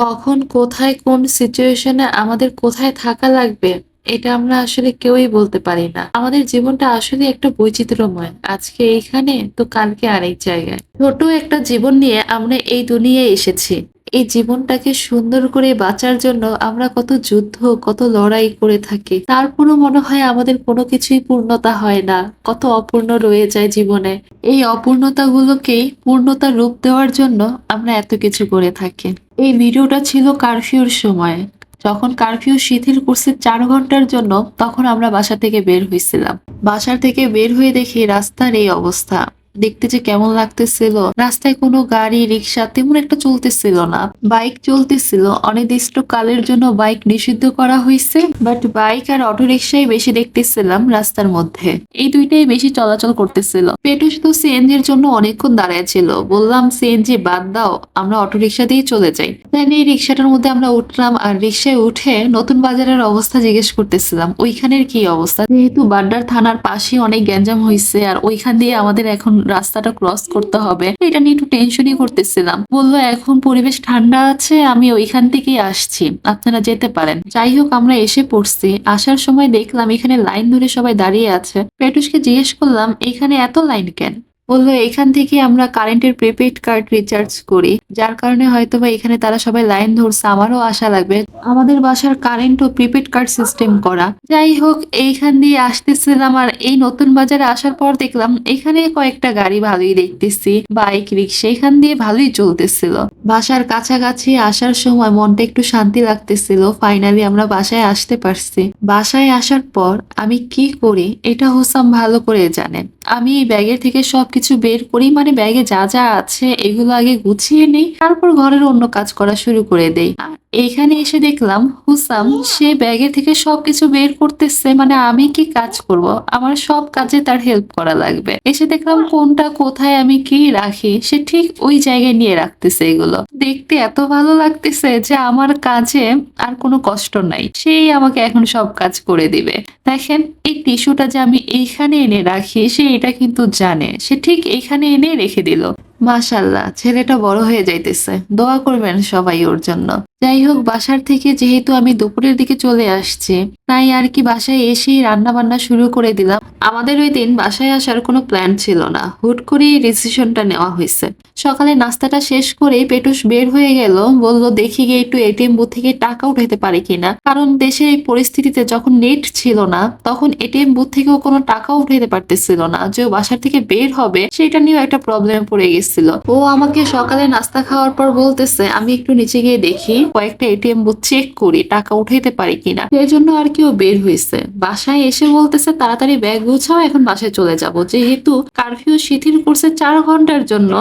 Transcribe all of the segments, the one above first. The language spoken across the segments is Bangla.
কখন, কোথায়, কোন সিচুয়েশনে আমাদের কোথায় থাকা লাগবে, এটা আমরা আসলে কেউই বলতে পারি না। আমাদের জীবনটা আসলে একটা বৈচিত্র্যময়। আজকে এইখানে, তো কালকে আরেক জায়গায়। ছোট একটা জীবন নিয়ে আমরা এই দুনিয়ায় এসেছি। এই জীবনটাকে সুন্দর করে বাঁচার জন্য আমরা কত যুদ্ধ, কত লড়াই করে থাকি। তারপরও মনে হয় আমাদের কোনো কিছুই পূর্ণতা হয় না। কত অপূর্ণ রয়ে যায় জীবনে। এই অপূর্ণতাগুলোকেই পূর্ণতা রূপ দেওয়ার জন্য আমরা এত কিছু করে থাকি। এই ভিডিওটা ছিল কারফিউর সময়। যখন কারফিউ শিথিল করছে চার ঘণ্টার জন্য, তখন আমরা বাসা থেকে বের হয়েছিলাম। বাসার থেকে বের হয়ে দেখি রাস্তার এই অবস্থা। দেখতে যে কেমন লাগতেছিল। রাস্তায় কোনো গাড়ি রিক্সা তেমন একটা চলতেছিল না। বাইক চলতেছিল। অনির্দিষ্ট কালের জন্য বাইক নিষিদ্ধ করা হয়েছে বাট বাইক আর অটো রিক্সাই বেশি দেখতেছিলাম রাস্তার মধ্যে। এই দুইটাই বেশি চলাচল করতেছিল। পেটুস তো সিএনজির জন্য অনেকক্ষণ দাঁড়ায় ছিল। বললাম সিএনজি বাদ দাও, আমরা অটো রিক্সা দিয়ে চলে যাই। দেন এই রিক্সাটার মধ্যে আমরা উঠলাম আর রিক্সায় উঠে নতুন বাজারের অবস্থা জিজ্ঞেস করতেছিলাম, ওইখানের কি অবস্থা? যেহেতু বাড্ডার থানার পাশে অনেক গ্যাঞ্জাম হয়েছে আর ওইখান দিয়ে আমাদের এখন রাস্তাটা ক্রস করতে হবে। এটা নিয়ে একটু টেনশনই করতেছিলাম। বলল, এখন পরিবেশ ঠান্ডা আছে, আমি ওইখান থেকেই আসছি। আপনারা যেতে পারেন। যাই হোক, আমরা এসে পড়ছি। আসার সময় দেখলাম এখানে লাইন ধরে সবাই দাঁড়িয়ে আছে। পেটুসকে জিজ্ঞেস করলাম, এখানে এত লাইন কেন? বলল এখান থেকে আমরা কারেন্টের প্রিপেড কার্ড রিচার্জ করি। যার কারণে হয়তো বা এখানে তারা সবাই লাইন ধরছে, আমারও আশা লাগবে। আমাদের বাসার কারেন্ট ও প্রিপেড কার্ড সিস্টেম করা। যাই হোক, এইখান দিয়ে আসতেছিলাম আর এই নতুন বাজারে আসার পর দেখলাম এখানে কয়েকটা গাড়ি ভালোই দেখতেছি। বাইক রিক্সা এখান দিয়ে ভালোই চলতেছিল। বাসার কাছাকাছি আসার সময় মনটা একটু শান্তি লাগতেছিল। ফাইনালি আমরা বাসায় আসতে পারছি। বাসায় আসার পর আমি কি করি, এটা হোসাম ভালো করে জানে। আমি এই ব্যাগের থেকে সবকিছু বের করি মানে ব্যাগে যা যা আছে এগুলো আগে গুছিয়ে নেই, তারপর ঘরের অন্য কাজ করা শুরু করে দেই। আর এইখানে এসে দেখলাম হুসাম, সে ব্যাগের থেকে সবকিছু বের করতেছে মানে আমি কি কাজ করব? আমার সব কাজে তার হেল্প করা লাগবে। এসে দেখলাম কোনটা কোথায় আমি কি রাখি, সে ঠিক ওই জায়গায় নিয়ে রাখতেছে এগুলো। দেখতে এত ভালো লাগতেছে যে আমার কাজে আর কোনো কষ্ট নাই, সেই আমাকে এখন সব কাজ করে দিবে। দেখেন, এই টিস্যুটা যে আমি এইখানে এনে রাখি সে এটা কিন্তু জানে। সে ঠিক এখানে এনে রেখে দিল। মাশাল্লাহ ছেলেটা বড় হয়ে যাইতেছে। দোয়া করবেন সবাই ওর জন্য। যাই হোক, বাসার থেকে যেহেতু আমি দুপুরের দিকে চলে আসছি তাই আর কি বাসায় এসেই রান্না বান্না শুরু করে দিলাম। আমাদের ওই দিন বাসায় আসার কোনো প্ল্যান ছিল না। হুট করেই ডিসিশনটা নেওয়া হয়েছে। সকালে নাস্তাটা শেষ করেই পেটুস বের হয়ে গেল। বলল, দেখি গিয়ে একটু এটিএম বুথ থেকে টাকা উঠাইতে পারে কিনা? কারণ দেশের এই পরিস্থিতিতে যখন নেট ছিল না, তখন এটিএম বুথ থেকেও কোনো টাকা উঠাইতে পারতেছিল না। যে বাসার থেকে বের হবে, সেটা নিয়েও একটা প্রবলেম পড়ে গেছিল। ও আমাকে সকালে নাস্তা খাওয়ার পর বলতেছে, আমি একটু নিচে গিয়ে দেখি, কয়েকটা এটিএম বুথ চেক করি, টাকা উঠাইতে পারি কিনা? সেই জন্য আর কি ও বের হয়েছে। বাসায় এসে বলতেছে, তাড়াতাড়ি ব্যাগ গুছাও, এখন বাসায় চলে যাব। যেহেতু কারফিউ শিথিল করছে চার ঘণ্টার জন্য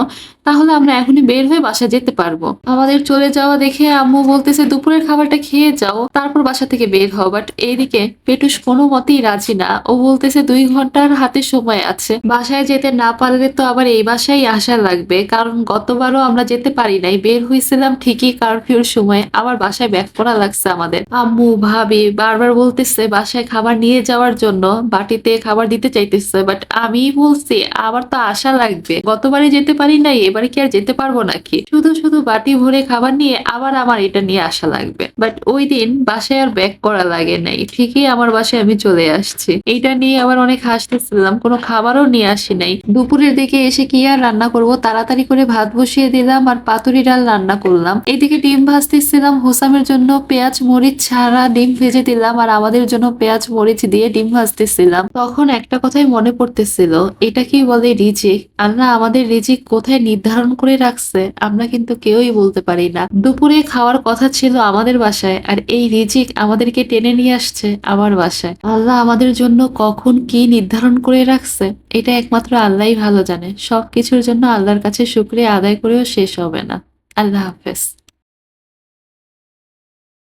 তাহলে আমরা এখনই বের হয়ে বাসায় যেতে পারব। আমাদের চলে যাওয়া দেখে আম্মু বলতেছে, দুপুরের খাবারটা খেয়ে যাও, তারপর বাসা থেকে বের হও। বাট এইদিকে পেটুস কোনো মতেই রাজি না। ও বলতেছে, দুই ঘণ্টার হাতে সময় আছে। বাসায় যেতে না পারলে তো আবার এই বাসায় আসা লাগবে। কারণ গতবারও আমরা যেতে পারি নাই। বের হয়েছিলাম ঠিকই কারফিউর সময়। আবার বাসায় ব্যাক করা লাগছে আমাদের। আম্মু ভাবি বারবার বলতেছে, বাসায় খাবার নিয়ে যাওয়ার জন্য বাটিতে খাবার দিতে চাইতেছে। বাট আমি বলছি, আবার তো আশা লাগবে। গতবারে যেতে পারি নাই, এবারে কি আর যেতে পারব নাকি? শুধু শুধু বাটি ভরে খাবার নিয়ে আবার আমার এটা নিয়ে আসা লাগবে। বাট ওই দিন বাসায় আর ব্যাক করা লাগে নাই। ঠিকই আমার বাসায় আমি চলে আসছি। এইটা নিয়ে আবার অনেক হাসতেছিলাম। কোনো খাবারও নিয়ে আসি নাই। দুপুরের দিকে এসে কি আর রান্না করব? তাড়াতাড়ি করে ভাত বসিয়ে দিলাম আর পাতুরি ডাল রান্না করলাম। এদিকে ডিম ভাজতেছিলাম। হোসামের জন্য পেঁয়াজ, মরিচ ছাড়া ডিম ভেজে দিলাম আর আমাদের জন্য পেঁয়াজ, মরিচ দিয়ে ডিম ভাজতেছিলাম। তখন একটা কথাই মনে পড়তেছিল। এটা কি বলে রিজিক? আল্লাহ আমাদের রিজিক কোথায় নির্ধারণ করে রাখছে, আমরা কিন্তু কেউই বলতে পারি না। দুপুরে খাওয়ার কথা ছিল আমাদের বাসায়, আর এই রিজিক আমাদেরকে টেনে নিয়ে আসছে আমার বাসায়। আল্লাহ আমাদের জন্য কখন কি নির্ধারণ করে রাখছে, এটা একমাত্র আল্লাহই ভালো জানে। সবকিছুর জন্য আল্লাহর কাছে শুক্রিয়া আদায় করেও শেষ হবে না। আল্লাহ হাফেজ।